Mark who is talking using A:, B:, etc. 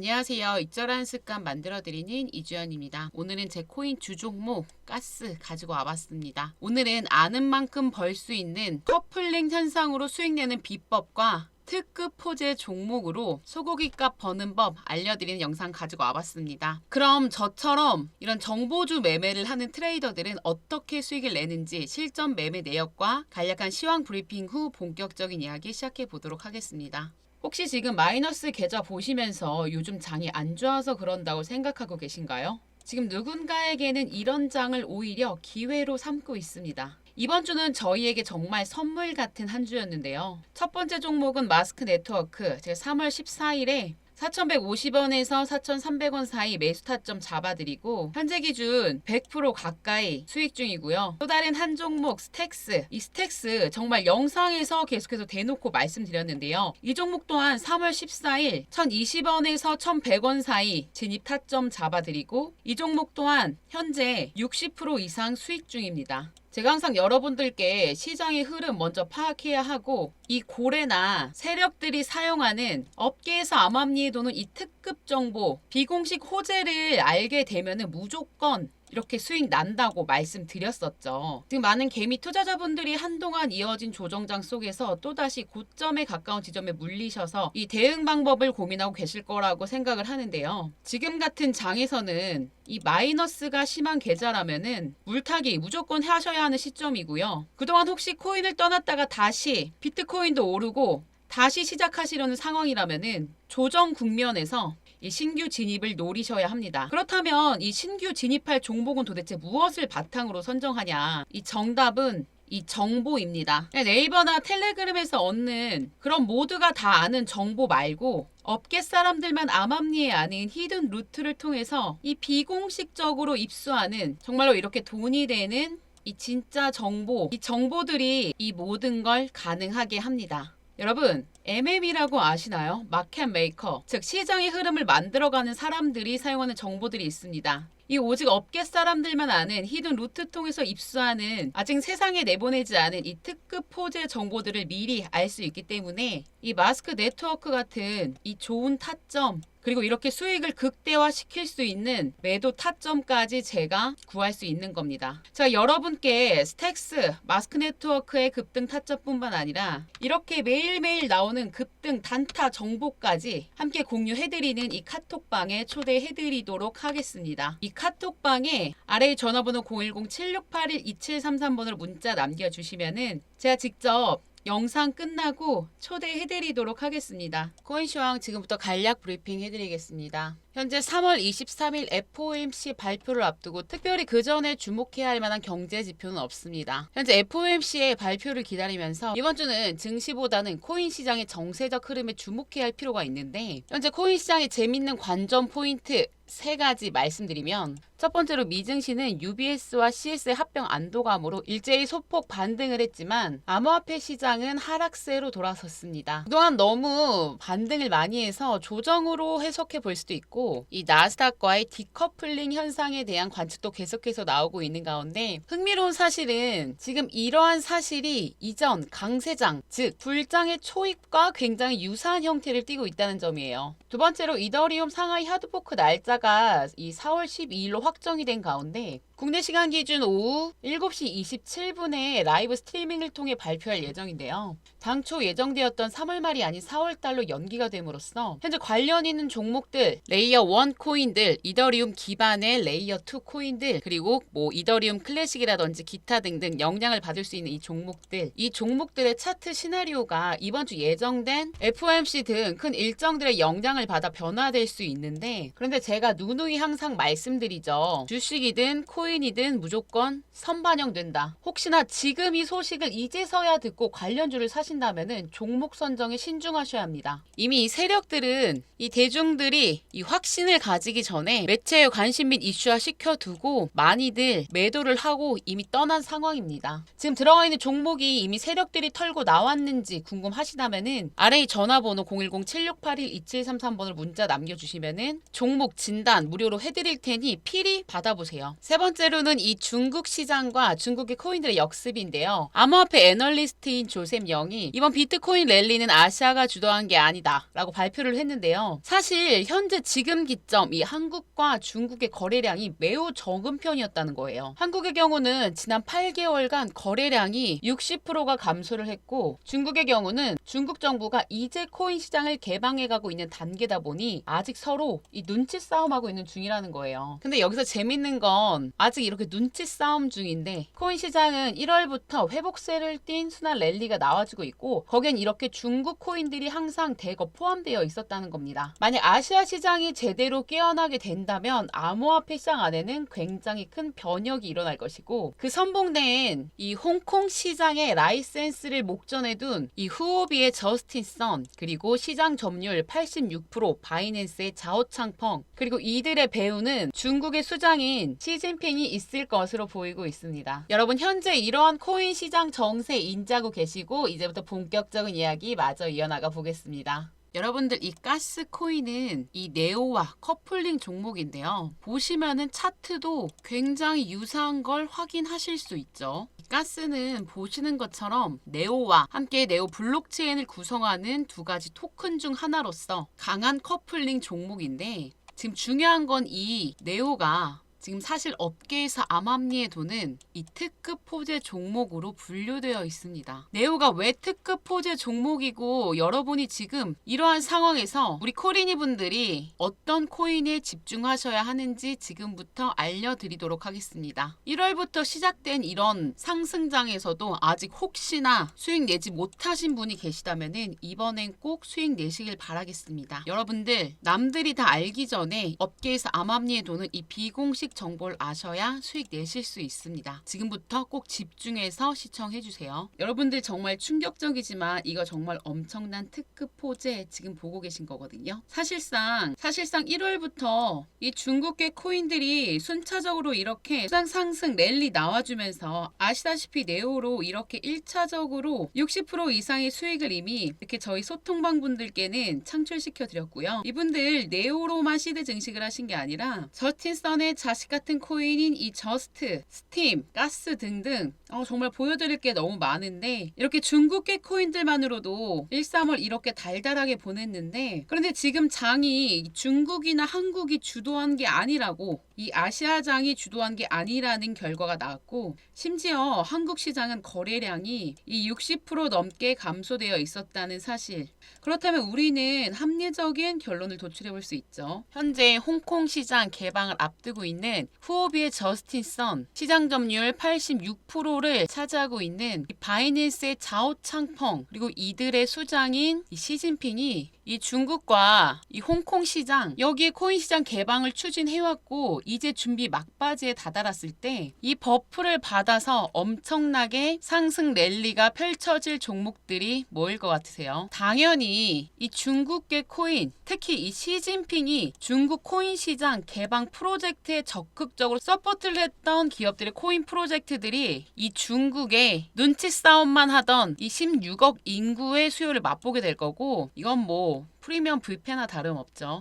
A: 안녕하세요. 익절한 습관 만들어드리는 이주연입니다. 오늘은 제 코인 주종목 가스 가지고 와봤습니다. 오늘은 아는 만큼 벌 수 있는 커플링 현상으로 수익 내는 비법과 특급 포제 종목으로 소고기 값 버는 법 알려드리는 영상 가지고 와봤습니다. 그럼 저처럼 이런 정보주 매매를 하는 트레이더들은 어떻게 수익을 내는지 실전 매매 내역과 간략한 시황 브리핑 후 본격적인 이야기 시작해 보도록 하겠습니다. 혹시 지금 마이너스 계좌 보시면서 요즘 장이 안 좋아서 그런다고 생각하고 계신가요? 지금 누군가에게는 이런 장을 오히려 기회로 삼고 있습니다. 이번 주는 저희에게 정말 선물 같은 한 주였는데요. 첫 번째 종목은 마스크 네트워크. 제가 3월 14일에 4,150원에서 4,300원 사이 매수 타점 잡아드리고 현재 기준 100% 가까이 수익 중이고요. 또 다른 한 종목 스택스. 이 스택스 정말 영상에서 계속해서 대놓고 말씀드렸는데요. 이 종목 또한 3월 14일 1,020원에서 1,100원 사이 진입 타점 잡아드리고 이 종목 또한 현재 60% 이상 수익 중입니다. 제가 항상 여러분들께 시장의 흐름 먼저 파악해야 하고 이 고래나 세력들이 사용하는 업계에서 암암리에 도는 이 특급 정보 비공식 호재를 알게 되면은 무조건 이렇게 수익 난다고 말씀드렸었죠. 지금 많은 개미 투자자분들이 한동안 이어진 조정장 속에서 또다시 고점에 가까운 지점에 물리셔서 이 대응 방법을 고민하고 계실 거라고 생각을 하는데요. 지금 같은 장에서는 이 마이너스가 심한 계좌라면은 물타기 무조건 하셔야 하는 시점이고요. 그동안 혹시 코인을 떠났다가 다시 비트코인도 오르고 다시 시작하시려는 상황이라면은 조정 국면에서 이 신규 진입을 노리셔야 합니다. 그렇다면 이 신규 진입할 종목은 도대체 무엇을 바탕으로 선정하냐? 이 정답은 이 정보입니다. 네이버나 텔레그램에서 얻는 그런 모두가 다 아는 정보 말고 업계 사람들만 암암리에 아는 히든 루트를 통해서 이 비공식적으로 입수하는 정말로 이렇게 돈이 되는 이 진짜 정보, 이 정보들이 이 모든 걸 가능하게 합니다. 여러분, MM이라고 아시나요? 마켓 메이커. 즉, 시장의 흐름을 만들어가는 사람들이 사용하는 정보들이 있습니다. 이 오직 업계 사람들만 아는 히든 루트 통해서 입수하는 아직 세상에 내보내지 않은 이 특급 포제 정보들을 미리 알 수 있기 때문에 이 마스크 네트워크 같은 이 좋은 타점 그리고 이렇게 수익을 극대화 시킬 수 있는 매도 타점까지 제가 구할 수 있는 겁니다. 자, 여러분께 스택스, 마스크 네트워크의 급등 타점뿐만 아니라 이렇게 매일매일 나오는 급등 단타 정보까지 함께 공유해드리는 이 카톡방에 초대해드리도록 하겠습니다. 이 카톡방에 아래 전화번호 010-7681-2733번으로 문자 남겨주시면은 제가 직접 영상 끝나고 초대해드리도록 하겠습니다. 코인쇼왕 지금부터 간략 브리핑 해드리겠습니다. 현재 3월 23일 FOMC 발표를 앞두고 특별히 그 전에 주목해야 할 만한 경제 지표는 없습니다. 현재 FOMC의 발표를 기다리면서 이번 주는 증시보다는 코인 시장의 정세적 흐름에 주목해야 할 필요가 있는데 현재 코인 시장의 재밌는 관전 포인트 세 가지 말씀드리면 첫 번째로 미증시는 UBS와 CS의 합병 안도감으로 일제히 소폭 반등을 했지만 암호화폐 시장은 하락세로 돌아섰습니다. 그동안 너무 반등을 많이 해서 조정으로 해석해 볼 수도 있고 이 나스닥과의 디커플링 현상에 대한 관측도 계속해서 나오고 있는 가운데 흥미로운 사실은 지금 이러한 사실이 이전 강세장 즉 불장의 초입과 굉장히 유사한 형태를 띠고 있다는 점이에요. 두 번째로 이더리움 상하이 하드포크 날짜가 이 4월 12일로 확정이 된 가운데 국내 시간 기준 오후 7시 27분에 라이브 스트리밍을 통해 발표할 예정인데요. 당초 예정되었던 3월 말이 아닌 4월 달로 연기가 됨으로써 현재 관련 있는 종목들 레이어 1 코인들, 이더리움 기반의 레이어 2 코인들, 그리고 뭐 이더리움 클래식이라든지 기타 등등 영향을 받을 수 있는 이 종목들, 이 종목들의 차트 시나리오가 이번 주 예정된 FOMC 등 큰 일정들의 영향을 받아 변화될 수 있는데 그런데 제가 누누이 항상 말씀드리죠. 주식이든 코인이든 무조건 선반영된다. 혹시나 지금 이 소식을 이제서야 듣고 관련주를 사신다면은 종목 선정에 신중하셔야 합니다. 이미 이 세력들은 이 대중들이 이 확신을 가지기 전에 매체의 관심 및 이슈화 시켜두고 많이들 매도를 하고 이미 떠난 상황입니다. 지금 들어가 있는 종목이 이미 세력들이 털고 나왔는지 궁금하시다면은 아래 이 전화번호 010-7681-2733번으로 문자 남겨주시면은 종목 진 진단 무료로 해드릴 테니 필히 받아보세요. 세 번째로는 이 중국 시장과 중국의 코인들의 역습인데요. 암호화폐 애널리스트인 조셉 영이 이번 비트코인 랠리는 아시아가 주도한 게 아니다 라고 발표를 했는데요. 사실 현재 지금 기점 이 한국과 중국의 거래량이 매우 적은 편이었다는 거예요. 한국의 경우는 지난 8개월간 거래량이 60%가 감소를 했고 중국의 경우는 중국 정부가 이제 코인 시장을 개방해가고 있는 단계다 보니 아직 서로 이 눈치 싸움 하고 있는 중이라는 거예요. 근데 여기서 재밌는 건 아직 이렇게 눈치 싸움 중인데 코인 시장은 1월부터 회복세를 띈 순환 랠리가 나와주고 있고 거기엔 이렇게 중국 코인들이 항상 대거 포함되어 있었다는 겁니다. 만약 아시아 시장이 제대로 깨어나게 된다면 암호화폐 시장 안에는 굉장히 큰 변혁이 일어날 것이고 그 선봉된 이 홍콩 시장의 라이센스를 목전에 둔 이 후오비의 저스틴 선 그리고 시장 점유율 86% 바이낸스의 자오창펑 그리고 이들의 배우는 중국의 수장인 시진핑이 있을 것으로 보이고 있습니다. 여러분 현재 이러한 코인 시장 정세 인지하고 계시고 이제부터 본격적인 이야기 마저 이어나가 보겠습니다. 여러분들 이 가스 코인은 이 네오와 커플링 종목인데요. 보시면은 차트도 굉장히 유사한 걸 확인하실 수 있죠. 이 가스는 보시는 것처럼 네오와 함께 네오 블록체인을 구성하는 두 가지 토큰 중 하나로서 강한 커플링 종목인데 지금 중요한 건 이 네오가 지금 사실 업계에서 암암리에 도는 이 특급 포제 종목으로 분류되어 있습니다. 네오가 왜 특급 포제 종목이고 여러분이 지금 이러한 상황에서 우리 코리니 분들이 어떤 코인에 집중하셔야 하는지 지금부터 알려드리도록 하겠습니다. 1월부터 시작된 이런 상승장에서도 아직 혹시나 수익 내지 못하신 분이 계시다면 이번엔 꼭 수익 내시길 바라겠습니다. 여러분들 남들이 다 알기 전에 업계에서 암암리에 도는 이 비공식 정보를 아셔야 수익 내실 수 있습니다. 지금부터 꼭 집중해서 시청해 주세요. 여러분들 정말 충격적이지만 이거 정말 엄청난 특급 포제 지금 보고 계신 거거든요. 사실상 사실상 1월부터 이 중국계 코인들이 순차적으로 이렇게 수장 상승 랠리 나와주면서 아시다시피 네오로 이렇게 1차적으로 60% 이상의 수익을 이미 이렇게 저희 소통방 분들께는 창출시켜 드렸고요. 이분들 네오로만 시드 증식을 하신 게 아니라 저틴선의 자식 같은 코인인 이 저스트, 스팀, 가스 등등 어, 정말 보여드릴 게 너무 많은데 이렇게 중국계 코인들만으로도 1, 3월 이렇게 달달하게 보냈는데 그런데 지금 장이 중국이나 한국이 주도한 게 아니라고 이 아시아장이 주도한 게 아니라는 결과가 나왔고 심지어 한국 시장은 거래량이 이 60% 넘게 감소되어 있었다는 사실 그렇다면 우리는 합리적인 결론을 도출해 볼 수 있죠. 현재 홍콩 시장 개방을 앞두고 있는 후오비의 저스틴 선 시장 점유율 86%를 차지하고 있는 이 바이낸스의 자오창펑 그리고 이들의 수장인 이 시진핑이 이 중국과 이 홍콩 시장 여기에 코인 시장 개방을 추진해왔고 이제 준비 막바지에 다다랐을 때 이 버프를 받아서 엄청나게 상승 랠리가 펼쳐질 종목들이 뭐일 것 같으세요? 당연히 이 중국계 코인 특히 이 시진핑이 중국 코인 시장 개방 프로젝트에 적극적으로 서포트를 했던 기업들의 코인 프로젝트들이 이 중국의 눈치 싸움만 하던 이 16억 인구의 수요를 맛보게 될 거고 이건 뭐 프리미엄 불패나 다름없죠.